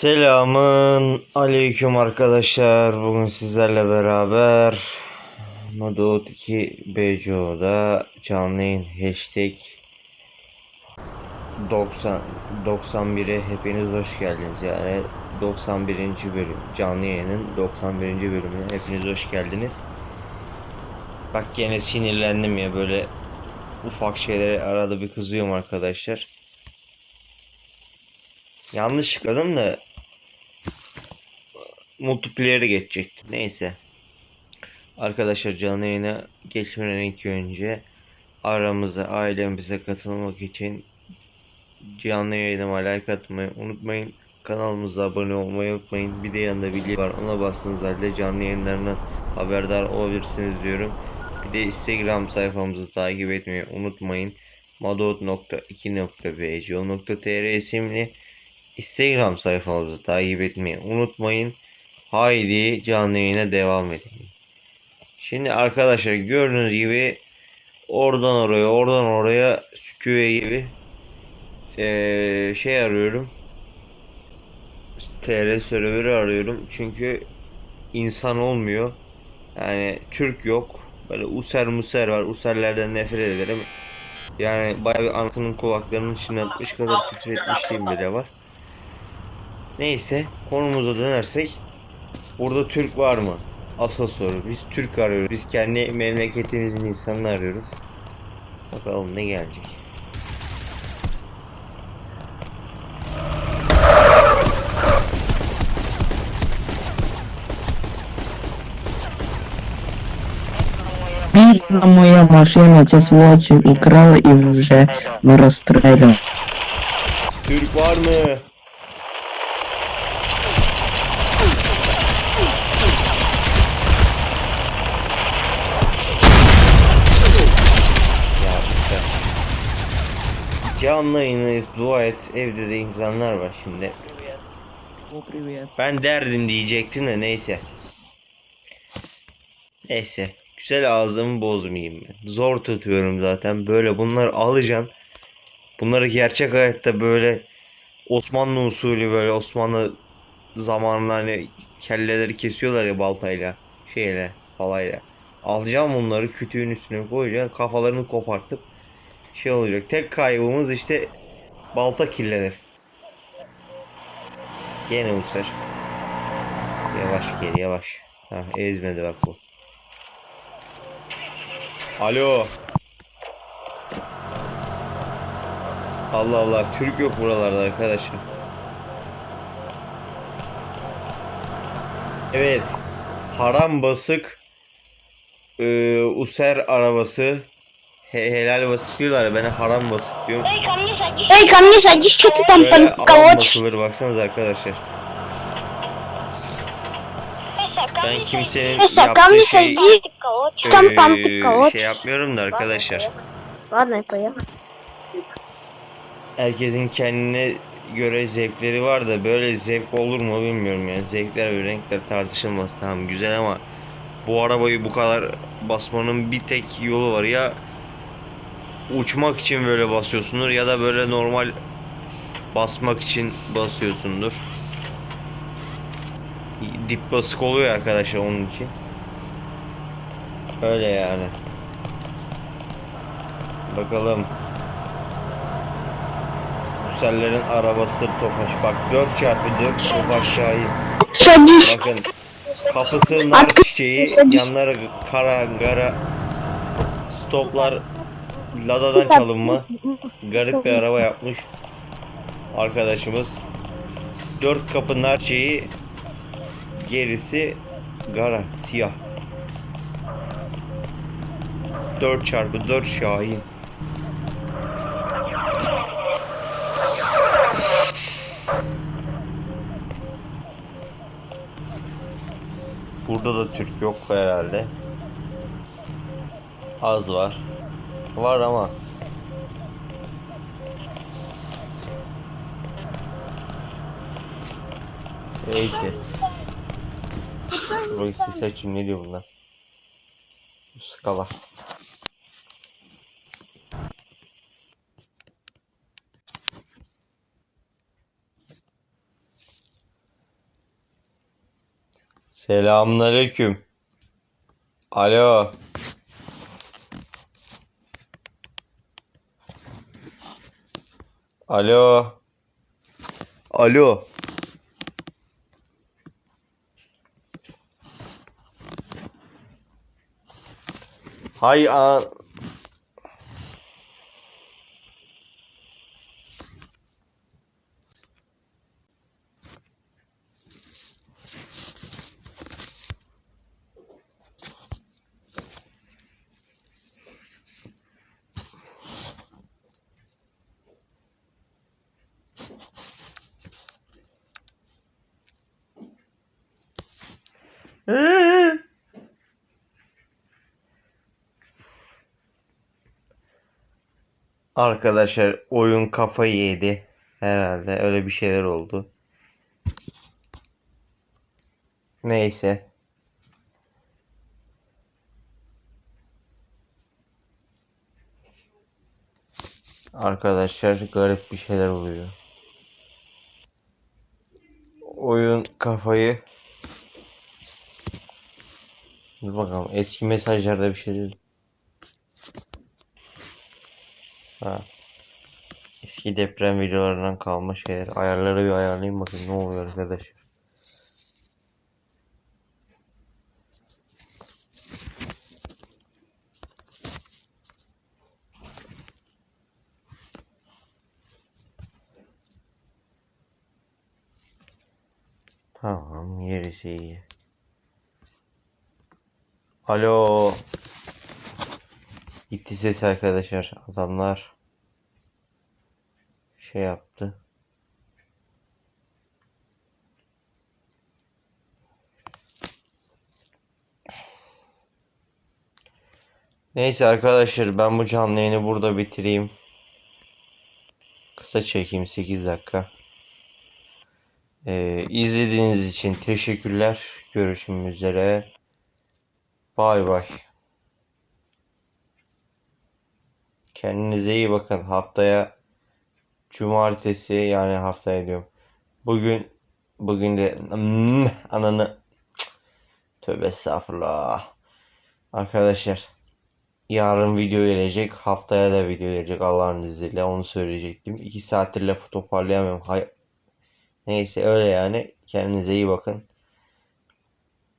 Selamın aleyküm arkadaşlar. Bugün sizlerle beraber Madot 2 BCO'da canlı yayın hashtag 90 91'e hepiniz hoş geldiniz. Yani 91. bölüm canlı yayının 91. bölümüne hepiniz hoş geldiniz. Bak gene sinirlendim ya böyle ufak şeylere arada bir kızıyorum arkadaşlar. Yanlış tıkladım da multiplayer'e geçecektim. Neyse. Arkadaşlar canlı yayına geçmeden ilk önce aramıza, ailemize katılmak için canlı yayınıma like atmayı unutmayın. Kanalımıza abone olmayı unutmayın. Bir de yanında bilgi var. Ona bastığınız halde canlı yayınlarından haberdar olabilirsiniz diyorum. Bir de Instagram sayfamızı takip etmeyi unutmayın. madot.2.bco.tr isimli Instagram sayfamızı takip etmeyi unutmayın. Haydi canlı yayına devam edelim. Şimdi arkadaşlar gördüğünüz gibi oradan oraya oradan oraya süküye gibi eee, şey arıyorum. TR server'ı arıyorum. Çünkü insan olmuyor. Yani Türk yok. Böyle user muser var. Userlerden nefret ederim. Yani bayağı bir anasının kulaklarının içine atmış kadar küfür etmişliğim bile var. Neyse konumuza dönersek burada Türk var mı? Asıl soru. Biz Türk arıyoruz. Biz kendi memleketimizin insanını arıyoruz. Bakalım ne gelecek. Бідна моя машина, ця сволочі украла і вже не розстріляла. Türk Canlı yayınıyız, dua et. Evde de insanlar var şimdi. Ben derdim diyecektin de neyse. Neyse. Güzel ağzımı bozmayayım ben. Zor tutuyorum zaten. Böyle bunları alacaksın. Bunları gerçek hayatta böyle Osmanlı usulü böyle Osmanlı zamanında hani kelleleri kesiyorlar ya baltayla şeyle falayla. Alacağım bunları kütüğün üstüne koyacaksın kafalarını kopartıp şey olacak. Tek kaybımız işte balta kirlenir. Gene uçar. Yavaş gel yavaş. Ha ezmedi bak bu. Alo. Allah Allah Türk yok buralarda arkadaşlar. Evet. Haram basık eee, User arabası He, helal basık diyorlar ya ben haram basık diyorum. Эй, ко мне садись. Эй, ко мне садись, что ты там Böyle там alan колотишь? basılır baksanız arkadaşlar. Ben kimsenin Эйса, ко yaptığı мне şey садись. Что там там ты eee, колотишь? şey yapmıyorum da arkadaşlar. Ладно, я поехал. Herkesin kendine göre zevkleri var da böyle zevk olur mu bilmiyorum yani. Zevkler ve renkler tartışılmaz. Tamam güzel ama bu arabayı bu kadar basmanın bir tek yolu var ya uçmak için böyle basıyorsundur ya da böyle normal basmak için basıyorsundur. Dip basık oluyor arkadaşlar onun için. Öyle yani. Bakalım. Hüsellerin arabası Tofaş. Bak 4x4 Tofaş Şahin. Bakın. Kapısı nar çiçeği, yanları kara kara stoplar Lada'dan çalınma. Garip bir araba yapmış arkadaşımız. 4 kapı nar çiçeği gerisi gara siyah. 4 çarpı 4 Şahin. Burada da Türk yok herhalde. Az var. Var ama. Neyse. Burayı seçim ne diyor bunlar? Skala. Selamünaleyküm. Alo. Alo. Alo. Hay an... Arkadaşlar oyun kafayı yedi. Herhalde öyle bir şeyler oldu. Neyse. Arkadaşlar garip bir şeyler oluyor. Oyun kafayı Dur bakalım eski mesajlarda bir şey değil. Ha. Eski deprem videolarından kalma şeyler. Ayarları bir ayarlayayım bakayım ne oluyor arkadaş. Tamam gerisi iyi. Alo. Gitti ses arkadaşlar. Adamlar şey yaptı. Neyse arkadaşlar ben bu canlı yayını burada bitireyim. Kısa çekeyim 8 dakika. Ee, izlediğiniz için teşekkürler. Görüşmek üzere. Bay bay. Kendinize iyi bakın. Haftaya cumartesi yani haftaya diyorum. Bugün bugün de Hmm, ananı tövbe estağfurullah. Arkadaşlar yarın video gelecek. Haftaya da video gelecek Allah'ın izniyle. Onu söyleyecektim. 2 saattir lafı toparlayamıyorum. Hay Neyse öyle yani. Kendinize iyi bakın.